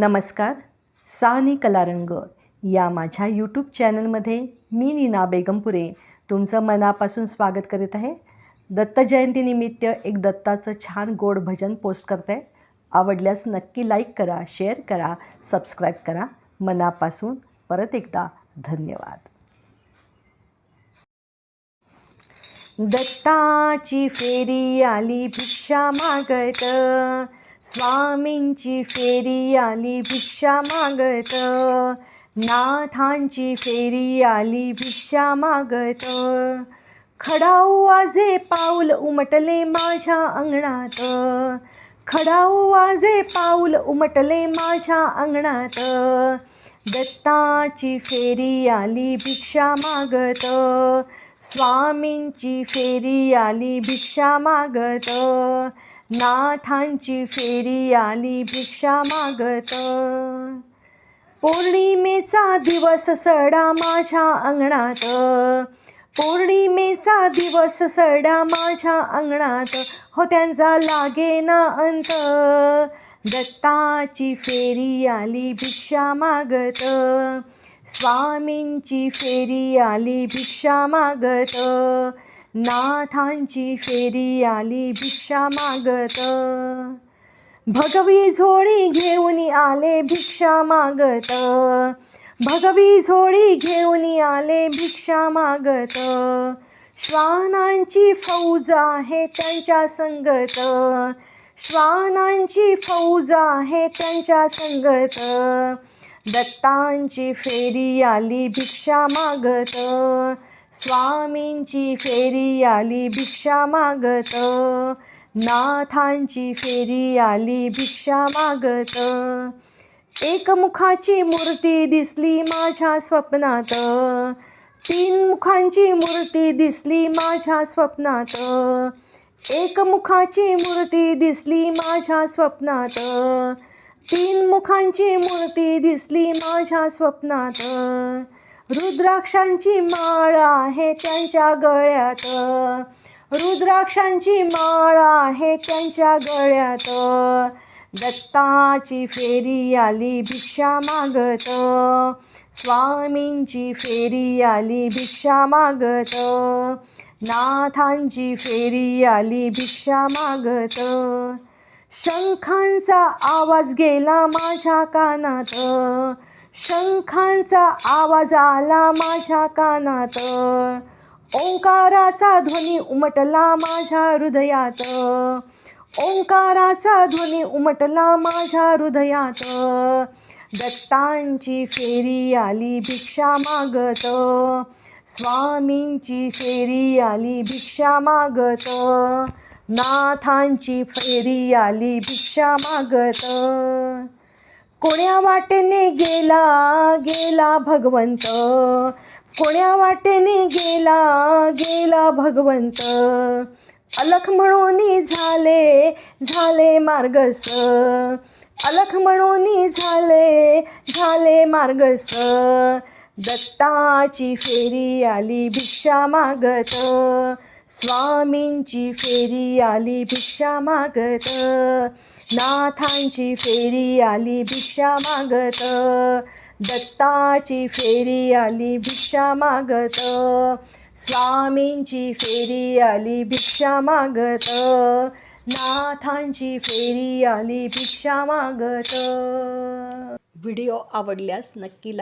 नमस्कार सानी कलारंग या माझ्या यूट्यूब चॅनलमध्ये मी नीना बेगमपुरे तुमचं मनापासून स्वागत करीत आहे. दत्त जयंतीनिमित्त एक दत्ताचं छान गोड भजन पोस्ट करते. आहे आवडल्यास नक्की लाईक करा शेअर करा सबस्क्राईब करा. मनापासून परत एकदा धन्यवाद. दत्ताची फेरी आली भिक्षा मागत. स्वामींची फेरी आली भिक्षा मागत. नाथांची फेरी आली भिक्षा मागत. खडाऊ वाजे पाऊल उमटले माझ्या अंगणात. खडाऊ वाजे पाऊल उमटले माझ्या अंगणात. दत्ताची फेरी आली भिक्षा मागत. स्वामींची फेरी आली भिक्षा मागत. नाथांची फेरी आली भिक्षा मागत पौर्णिमेचा दिवस सडा माझ्या अंगणात. पौर्णिमेचा दिवस सडा माझ्या अंगणात. हो त्यांचा लागे ना अंत. दत्ताची फेरी आली भिक्षा मागत स्वामींची फेरी आली भिक्षा मागत नाथांची फेरी आली भिक्षा मागत. भगवी झोळी घेऊन आले भिक्षा मागत. भगवी झोळी घेऊन आले भिक्षा मागत. श्वानांची फौज आहे त्यांच्या संगत. श्वानांची फौज आहे त्यांच्या संगत. दत्तांची फेरी आली भिक्षा मागत. स्वामींची फेरी आली भिक्षा मागत. नाथांची फेरी आली भिक्षा मागत. एक मुखाची मूर्ती दिसली माझ्या स्वप्नात. तीन मुखांची मूर्ती दिसली माझ्या स्वप्नात. एक मुखाची मूर्ती दिसली माझ्या स्वप्नात. तीन मुखांची मूर्ती दिसली माझ्या स्वप्नात. रुद्राक्षांची माळ आहे त्यांच्या गळ्यात. रुद्राक्षांची माळ आहे त्यांच्या गळ्यात. दत्ताची फेरी आली भिक्षा मागत. स्वामींची फेरी आली भिक्षा मागत. नाथांची फेरी आली भिक्षा मागत. शंखांचा आवाज गेला माझ्या कानात. शंखांचा आवाज आला माझ्या कानात. ओंकाराचा ध्वनी उमटला माझ्या हृदयात. ओंकाराचा ध्वनी उमटला माझ्या हृदयात. दत्तांची फेरी आली भिक्षा मागत. स्वामींची फेरी आली भिक्षा मागत. नाथांची फेरी आली भिक्षा मागत. कोण्या वाटेने गेला गेला भगवंत? कोण्या वाटेने गेला गेला भगवंत? अलख म्हणून झाले झाले मार्गस. अलख म्हणून झाले झाले मार्गस. दत्ताची फेरी आली भिक्षा मागत. स्वामींची फेरी आली भिक्षा मागत. नाथांची फेरी आली भिक्षा मागत. दत्ताची फेरी आली भिक्षा मागत. स्वामींची फेरी आली भिक्षा मागत. नाथांची फेरी आली भिक्षा मागत. व्हिडिओ आवडल्यास नक्की